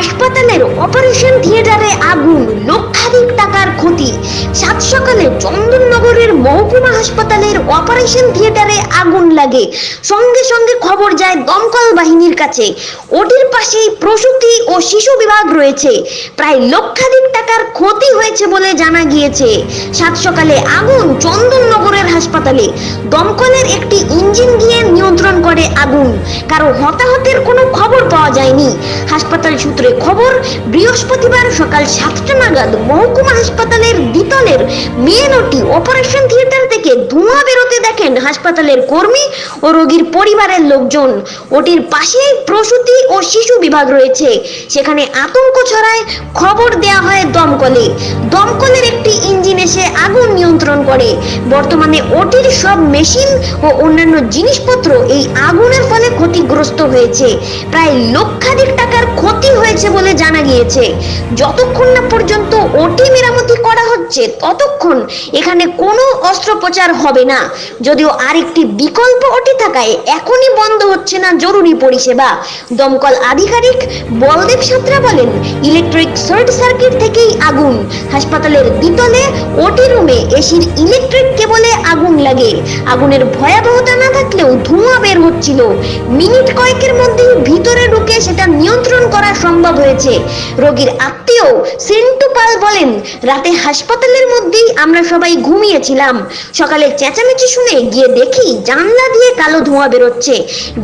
হাসপাতালের অপারেশন থিয়েটারে আগুন লক্ষাধিক টাকার ক্ষতি। সাত সকালে চন্দননগরের মহকুমা হাসপাতালের অপারেশন থিয়েটারে আগুন লাগে। সঙ্গে সঙ্গে খবর যায় দমকল বাহিনীর কাছে। ওটির পাশেই প্রসূতি ও শিশু বিভাগ রয়েছে। প্রায় লক্ষাধিক টাকার ক্ষতি হয়েছে বলে জানা গিয়েছে। সাত সকালে আগুন চন্দননগরের হাসপাতালে। দমকলের একটি ইঞ্জিন গিয়ে নিয়ন্ত্রণ করে আগুন। কারও হতাহতের কোনো খবর পাওয়া যায়নি। হাসপাতাল সূত্রে খবর, বৃহস্পতিবার সকাল সাতটা নাগাদ মহকুমা হাসপাতালের দ্বিতলের মেন অপারেশন থিয়েটার থেকে ধোঁয়া বেরোতে দেখেন হাসপাতালের কর্মী ও রোগীর পরিবারের লোকজন। ওটির পাশেই প্রসূতি ও শিশু বিভাগ রয়েছে। সেখানে আতঙ্ক ছড়ায়, খবর দেয়া হয় দমকলে। দমকলের একটি ইঞ্জিন এসে আগুন নিয়ন্ত্রণ করে। বর্তমানে ওটির সব মেশিন ও অন্যান্য জিনিসপত্র এই আগুনের ফলে ক্ষতিগ্রস্ত হয়েছে। প্রায় লক্ষাধিক টাকার ক্ষতি হয়েছে বলে জানা গিয়েছে। যতক্ষণ না পর্যন্ত ওটি মেরামতি করা হচ্ছে ততক্ষণ এখানে কোনো অস্ত্রোপচার হবে না। যদিও আরেকটি বিকল্প ওটি থাকায় এখনই বন্ধ হচ্ছে না জরুরি পরিষেবা। দমকল আধিকারিক বলদেব সাঁতরা বলেন, ইলেকট্রিক শর্ট সার্কিট থেকেই আগুন। হাসপাতালের দ্বিতলে ওটি রুমে এসির ইলেকট্রিক কেবলে আগুন লাগে। আগুনের ভয়াবহতা না থাকলেও ধোঁয়া বের হচ্ছিল। মিনিট কয়েকের মধ্যেই ভিতরে ঢুকে সেটা নিয়ন্ত্রণ করা সম্ভব হয়েছে। রোগীর আত্মীয় সেন্টু পাল বলেন, রাতে হাসপাতালের মধ্যেই আমরা সবাই ঘুমিয়েছিলাম। সকালে চেঁচামেচি শুনে গিয়ে দেখি জানলা দিয়ে কালো ধোঁয়া বেরোচ্ছে।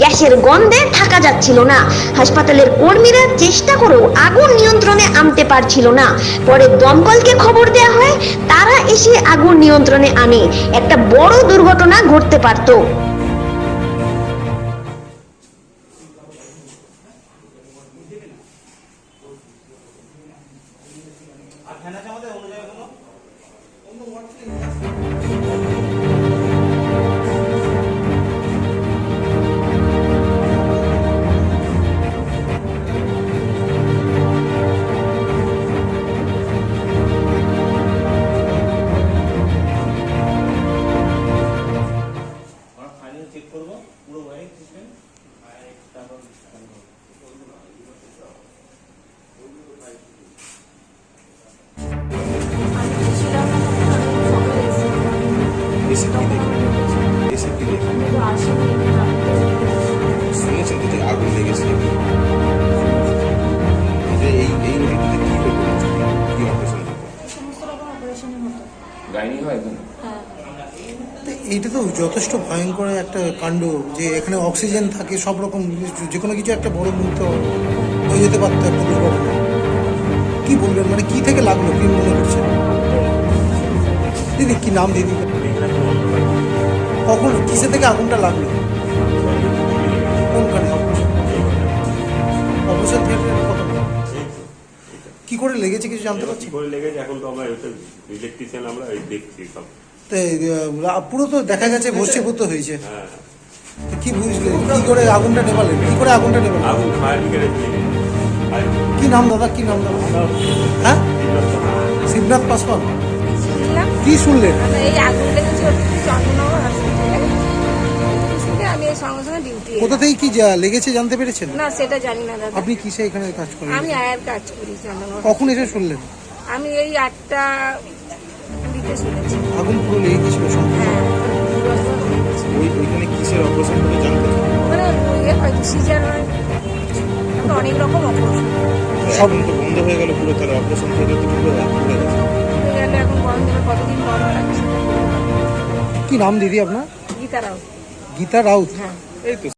গ্যাসের গন্ধে থাকা যাচ্ছিল না। হাসপাতালের কর্মীরা চেষ্টা করেও আগুন নিয়ন্ত্রণে আনতে পারছিল না। পরে দমকলকে খবর দেওয়া হয়, তারা এসে আগুন নিয়ন্ত্রণে আনে। একটা বড় দুর্ঘটনা ঘটতে পারতো। কি দেখে এসে কি দেখে শুনেছেন যে আগুন লেগেছে যে এই এই ওটিতে কি হতো কি অপারেশন সমস্ত রকম অপারেশনের মতো গাইনি হয় এখানে? হ্যাঁ তো এইটা তো যথেষ্ট ভয়ঙ্কর একটা কাণ্ড যে এখানে অক্সিজেন থাকে সব রকম যে কোনো কিছু একটা বড় মুহূর্ত হয়ে যেতে পারতো একটা দুর্ঘটনা। কি বলবেন? মানে কি থেকে লাগল? কি মনে করছেন দিদি কি নাম দিদি? কখন কিসে থেকে আগুনটা লাগল? কোনখানে অবসর থিয়েটারের কত? কি করে লেগেছে কিছু জানতে পারছি? কি করে লেগেছে? এখন তো আমরা ইলেকট্রিশিয়ান আমরা এই দেখছি সব। পুরো তো দেখা গেছে ভস্মীভূত হয়েছে। হ্যাঁ। তো কি বুঝলে? কি করে আগুনটা নেবালেন কি করে আগুনটা নেবালেন আগুন ফায়ার ব্রিগেডে কি নাম দাদা? কি নাম দাদা? হ্যাঁ? শিবনাথ পাসওয়ান? কি শুনলেন এই আগুন লেগেছে ওটি সঙ্গে সঙ্গে ডিউটি কোথা থেকে কি যা- লেগেছে জানতে পেরেছেন? না সেটা জানি না দাদা। আপনি কিসে এখানে কাজ করেন? আমি আয়ার কাজ করি চন্দ্রনগর কখন এসে শুনলেন? আমি এই আটটা দিতে শুনেছি। আগুন পুরো লেগে গেছিল সঙ্গে হ্যাঁ ওই ওইখানে কিসের অপারেশন করে জানতে ওখানে ইয়ে হয়তো সিজার হয়। অনেক রকম অপারেশন সব তো বন্ধ হয়ে গেল পুরো তাহলে অপারেশন থেকে তো পুরো পুরো গেছে। এখন বন্ধ হবে, কতদিন বন্ধ রাখছে? কি নাম দিদি আপনার? গীতারাও গীতা রাউত। হ্যাঁ। এই তো